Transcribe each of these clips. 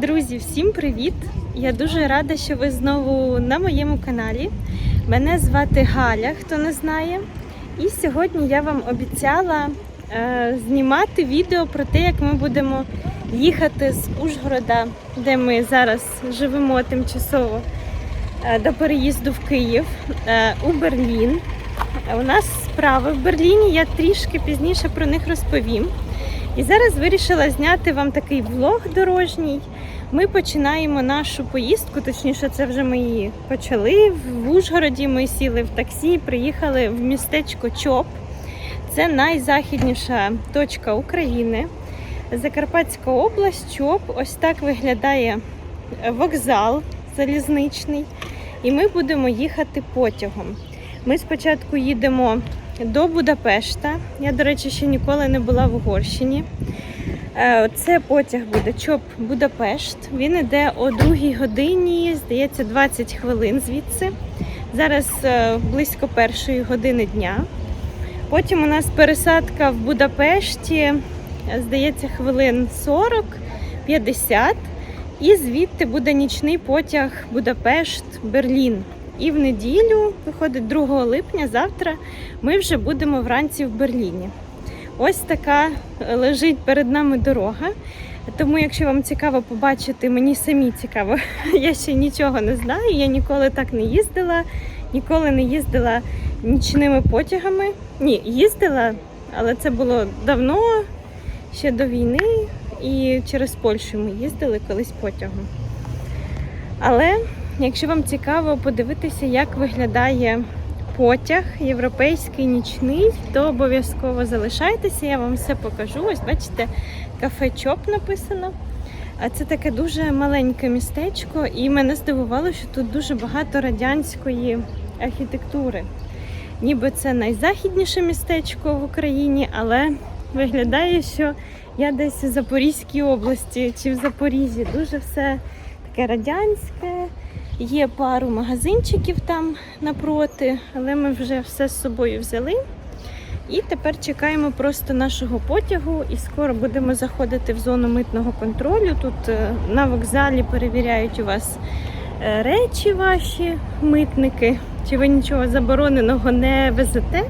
Друзі, всім привіт! Я дуже рада, що ви знову на моєму каналі. Мене звати Галя, хто не знає. І сьогодні я вам обіцяла е, знімати відео про те, як ми будемо їхати з Ужгорода, де ми зараз живемо тимчасово, е, до переїзду в Київ е, у Берлін. У нас справи в Берліні, я трішки пізніше про них розповім. І зараз вирішила зняти вам такий влог дорожній. Ми починаємо нашу поїздку, точніше, це вже ми її почали. В Ужгороді ми сіли в таксі, приїхали в містечко Чоп. Це найзахідніша точка України. Закарпатська область, Чоп. Ось так виглядає вокзал залізничний. І ми будемо їхати потягом. Ми спочатку їдемо до Будапешта. Я, до речі, ще ніколи не була в Угорщині. Е, Це потяг буде ЧОП Будапешт. Він йде о другій годині, здається, 20 хвилин звідси. Зараз е, близько першої години дня. Потім у нас пересадка в Будапешті, е, здається, хвилин 40-50. І звідти буде нічний потяг Будапешт-Берлін. І в неділю, виходить 2 липня, завтра ми вже будемо вранці в Берліні. Ось така лежить перед нами дорога. Тому, якщо вам цікаво побачити, мені самі цікаво, я ще нічого не знаю. Я ніколи так не їздила, ніколи не їздила нічними потягами. Ні, їздила, але це було давно, ще до війни, і через Польщу ми їздили колись потягом. Але якщо вам цікаво подивитися, як виглядає потяг європейський нічний, то обов'язково залишайтеся, я вам все покажу. Ось бачите, кафе Чоп написано. А це таке дуже маленьке містечко, і мене здивувало, що тут дуже багато радянської архітектури. Ніби це найзахідніше містечко в Україні, але виглядає, що я десь у Запорізькій області чи в Запоріжжі. Дуже все таке радянське. Є пару магазинчиків там напроти, але ми вже все з собою взяли. І тепер чекаємо просто нашого потягу і скоро будемо заходити в зону митного контролю. Тут е, на вокзалі перевіряють у вас е, речі ваші митники, чи ви нічого забороненого не везете.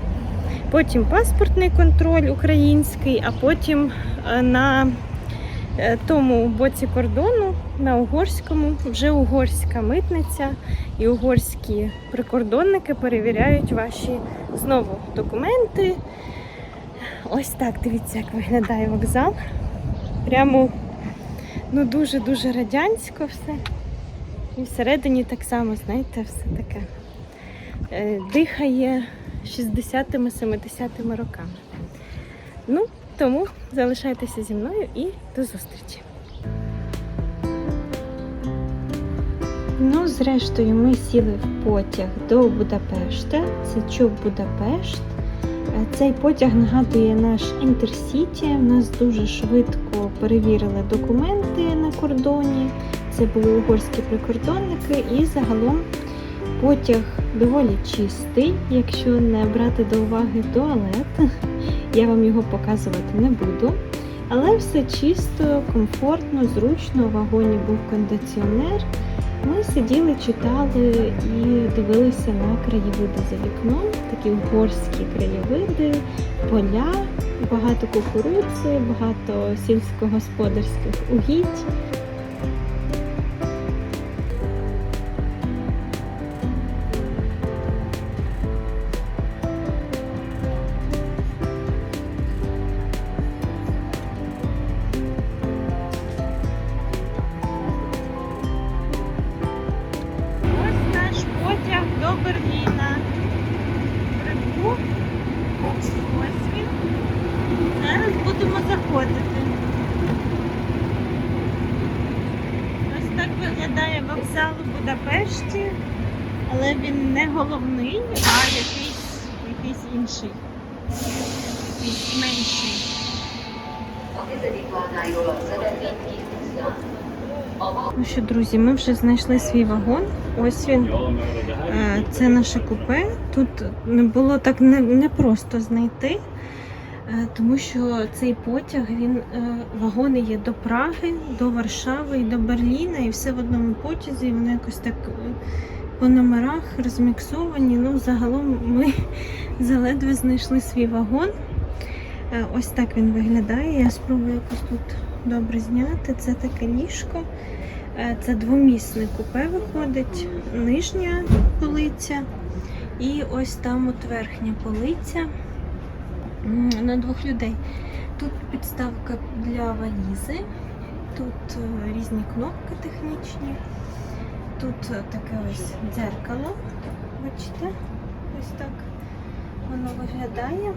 Потім паспортний контроль український, а потім е, на тому боці кордону, на угорському, вже угорська митниця і угорські прикордонники перевіряють ваші знову документи. Ось так, дивіться, як виглядає вокзал. Прямо ну дуже-дуже радянсько все. І всередині так само, знаєте, все таке е, дихає 60-70-ми роками. Ну, тому залишайтеся зі мною і до зустрічі. Ну, зрештою, ми сіли в потяг до Будапешта. Це чуб Будапешт. Е, Цей потяг нагадує наш інтерсіті. У нас дуже швидко перевірили документи на кордоні. Це були угорські прикордонники, і загалом потяг доволі чистий, якщо не брати до уваги туалет. Я вам його показувати не буду. Але все чисто, комфортно, зручно. У вагоні був кондиціонер. Ми сиділи, читали і дивилися на краєвиди за вікном, такі горські краєвиди, поля, багато кукурудзи, багато сільськогосподарських угідь. Будемо заходити. Ось так виглядає вокзал у Будапешті, але він не головний, а якийсь, якийсь інший. Якийсь менший. Ну що, друзі, ми вже знайшли свій вагон. Ось він. Е, Це наше купе. Тут було так не, не знайти. Е, Тому що цей потяг він е, вагони є до Праги, до Варшави і до Берліна, і все в одному потязі. і Воно якось так е, по номерах розміксовані. Ну, загалом ми заледве знайшли свій вагон. Ось так він виглядає. Я спробую якось тут добре зняти. Це таке ліжко. Це двомісне купе виходить, нижня полиця. І ось там от верхня полиця на двох людей. Тут підставка для валізи, тут е, різні кнопки технічні, тут е, таке ось дзеркало. Бачите? Ось так воно виглядає.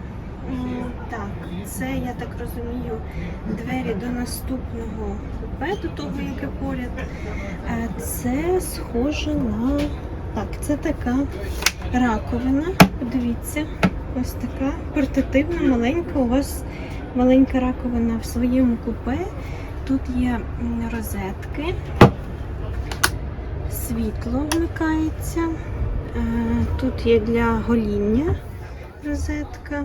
Так, це, я так розумію, двері до наступного купе, до того, яке поряд. Е, Це схоже на. Так, це така раковина. Подивіться, ось така портативна, маленька. У вас маленька раковина в своєму купе. Тут є розетки, світло вмикається. Е, Тут є для гоління розетка.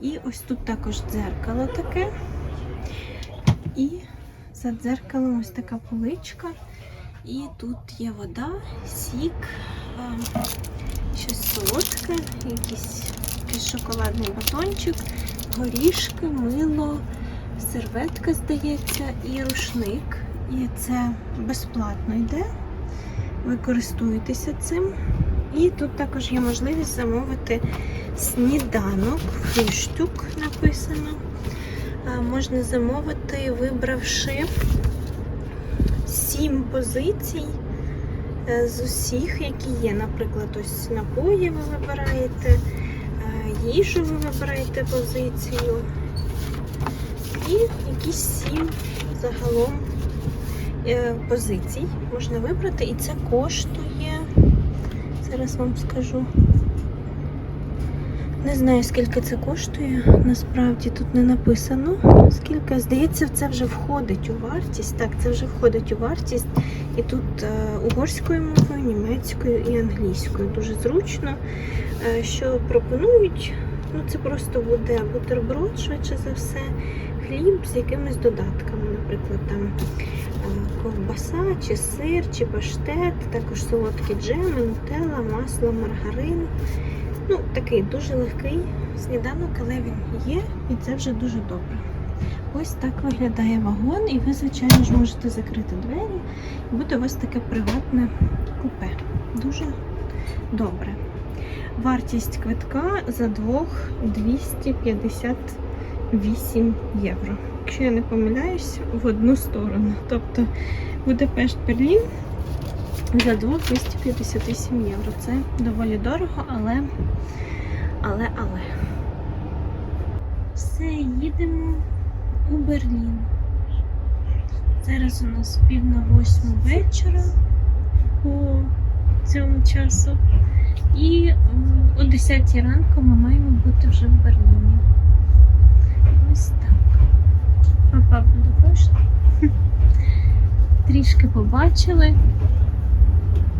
І ось тут також дзеркало таке. І за дзеркалом ось така поличка. І тут є вода, сік, е, щось солодке, якийсь, якийсь шоколадний батончик, горішки, мило, серветка, здається, і рушник. І це безплатно йде. Ви користуєтеся цим. І тут також є можливість замовити сніданок, фрühstück написано. Можна замовити, вибравши сім позицій е, з усіх, які є. Наприклад, ось напої ви вибираєте, е, їжу ви вибираєте позицію. І якісь сім загалом е, позицій можна вибрати, і це коштує. Зараз вам скажу. Не знаю, скільки це коштує. Насправді тут не написано. Скільки, здається, це вже входить у вартість. Так, це вже входить у вартість. І тут е, угорською мовою, німецькою і англійською. Дуже зручно. Е, що пропонують? Ну, це просто буде бутерброд, швидше за все, хліб з якимись додатками. Наприклад, там е, ковбаса, чи сир, чи паштет, також солодкі джеми, нутелла, масло, маргарин. Ну, такий дуже легкий сніданок, але він є, і це вже дуже добре. Ось так виглядає вагон, і ви, звичайно ж, можете закрити двері, і буде у вас таке приватне купе. Дуже добре. Вартість квитка за двох 258 євро. Якщо я не помиляюсь, в одну сторону. Тобто Будапешт Берлін за двох 258 євро. Це доволі дорого, але. Але, але. Все, їдемо у Берлін. Зараз у нас пів на восьму вечора по цьому часу. І о 10 ранку ми маємо бути вже в Берліні. Ось так. Папа буде пошти. Трішки побачили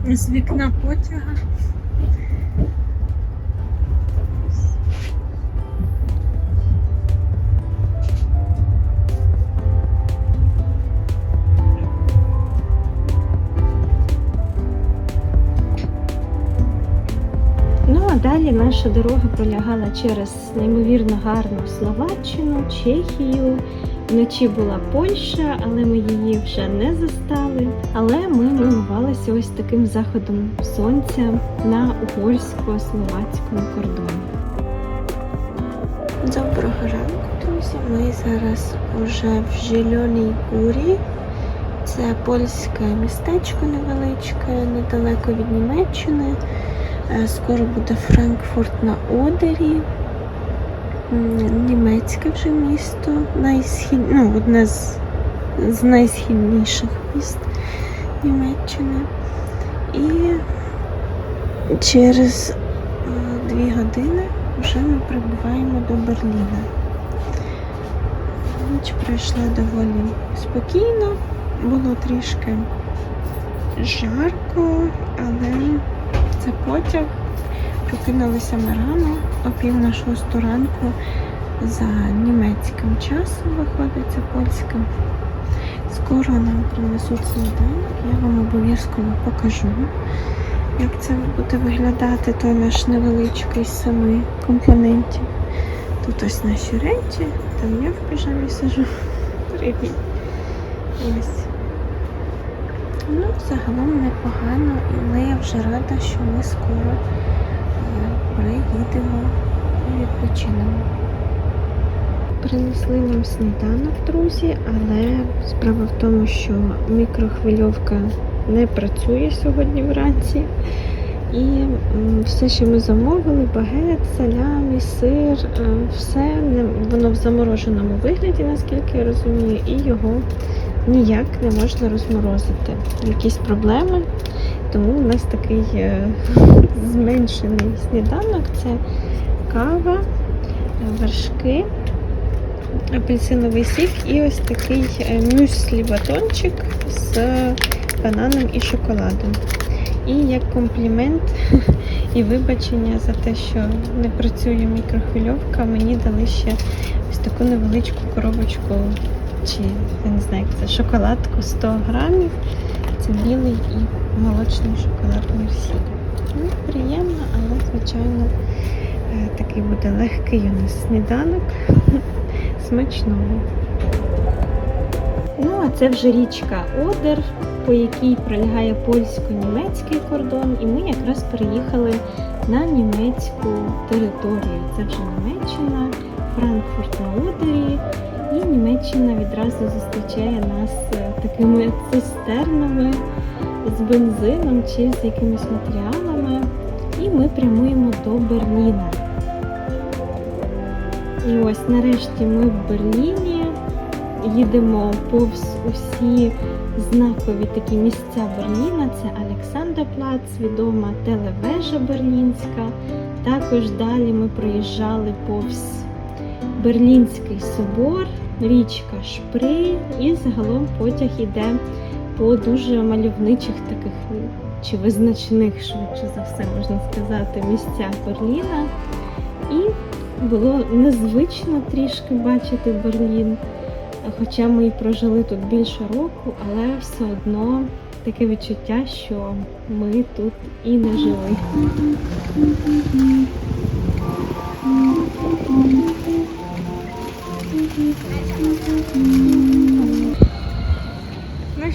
з вікна потяга. Ну а далі наша дорога пролягала через неймовірно гарну Словаччину, Чехію. Вночі була Польща, але ми її вже не застали. Але ми милувалися ось таким заходом сонця на угорсько-словацькому кордоні. Доброго ранку, друзі. Ми зараз уже в Зеленій Гурі. Це польське містечко невеличке, недалеко від Німеччини. Е, Скоро буде Франкфурт на Одері. Німецьке вже місто, найсхід... ну, одне з, з найсхідніших міст Німеччини. І через е, дві години вже ми прибуваємо до Берліна. Ніч пройшла доволі спокійно, було трішки жарко, але це потяг. Прокинулися ми рано, о пів на шосту ранку за німецьким часом виходить, за польським. Скоро нам принесуть сніданок, я вам обов'язково покажу, як це буде виглядати, той наш невеличкий з семи компонентів. Тут ось наші речі, там я в піжамі сижу. Привіт. Ось. Ну, загалом непогано, але я вже рада, що ми скоро приїдемо і відпочинемо. Принесли нам сніданок, друзі, але справа в тому, що мікрохвильовка не працює сьогодні вранці. І все, що ми замовили, багет, салямі, сир, е, все воно в замороженому вигляді, наскільки я розумію, і його ніяк не можна розморозити. Якісь проблеми. Тому у нас такий е, зменшений сніданок це кава, вершки, апельсиновий сік і ось такий е, мюслі батончик з бананом і шоколадом. І як комплімент і вибачення за те, що не працює мікрохвильовка, мені дали ще ось таку невеличку коробочку, чи я не знаю, як це шоколадку 100 грамів. Це білий і молочний шоколад Мерсі. Ну, приємно, але звичайно е, такий буде легкий у нас сніданок. Смачного. Ну, а це вже річка Одер, по якій пролягає польсько-німецький кордон, і ми якраз переїхали на німецьку територію. Це вже Німеччина, Франкфурт на Одері, і Німеччина відразу зустрічає нас е, такими цистернами з бензином чи з якимись матеріалами. І ми прямуємо до Берліна. І ось нарешті ми в Берліні їдемо повз усі знакові такі місця Берліна. Це Олександрплац, відома телевежа Берлінська. Також далі ми проїжджали повз Берлінський собор, річка Шпри, і загалом потяг іде по дуже мальовничих таких чи визначних, швидше за все, можна сказати, місцях Берліна. І було незвично трішки бачити Берлін. Хоча ми і прожили тут більше року, але все одно таке відчуття, що ми тут і не жили. Ну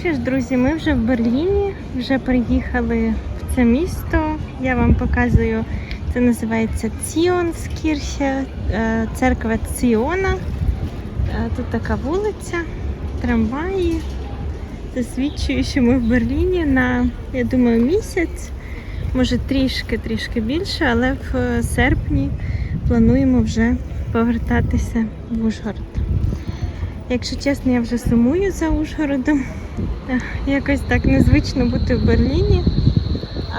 що друзі, ми вже в Берліні, вже приїхали в це місто. Я вам показую, це називається Ціонскірхе, е, церква Ціона. Е, Тут така вулиця, трамваї. Засвідчує, що ми в Берліні на, я думаю, місяць, може трішки-трішки більше, але в е, серпні плануємо вже повертатися в Ужгород. Якщо чесно, я вже сумую за Ужгородом. Якось так незвично бути в Берліні,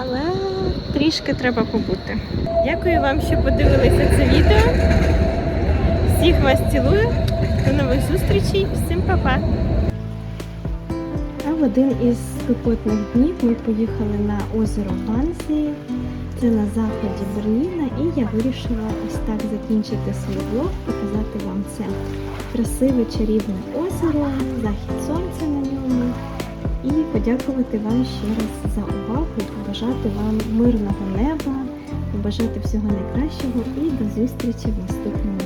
але трішки треба побути. Дякую вам, що подивилися це відео. Всіх вас цілую. До нових зустрічей. Всім па-па. А в один із спекотних днів ми поїхали на озеро Банзі. Це на заході Берліна, і я вирішила ось так закінчити свій блог, показати вам це красиве чарівне озеро, захід сонця. І подякувати вам ще раз за увагу, побажати вам мирного неба, побажати всього найкращого і до зустрічі в наступному.